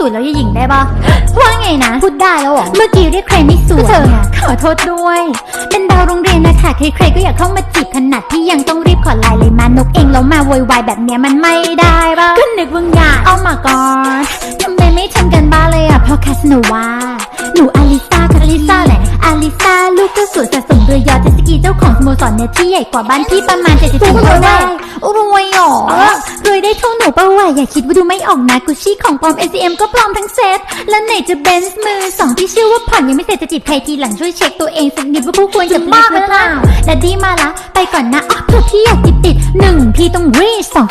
สวยแล้วอย่าหญิงได้ปะว่าไงนะ พูดได้แล้วหรอ เมื่อกี้เรียกใครไม่สวยเธออะขอโทษด้วย เป็นดาวโรงเรียนนะคะใครๆก็อยากเข้ามาจีบขนาดที่ยังต้องรีบขอไลน์เลยมานกเองแล้วมาโวยวายแบบเนี้ยมันไม่ได้ปะก็นึกว่างานเอามาก่อนทำไมไม่ทำกัน สโนวาหนูอลิซาค่ะอลิซาแหละอลิซาลูกเจ้าสัวสะสมเรือยอชต์เจ็ตสกีเจ้าของสโมสรเนี่ยที่ใหญ่กว่าบ้านพี่ประมาณ74เท่าได้โอ้รวยหรอรวยได้เท่าหนูปะวะอย่าคิดว่าดูไม่ออกนะกุชชี่ของปลอม ACM ก็ปลอมทั้งเซ็ตแล้วไหนจะเบนซ์มือสองที่ชื่อว่าผ่อนยังไม่เสร็จจะจีบใครทีหลังช่วยเช็คตัวเองสักนิดว่าผู้ควรจะมากหรือเปล่าและดีมาละไปก่อนนะอ๋อเผื่อพี่อยากติดติดๆหนึ่งพี่ต้องรีสอง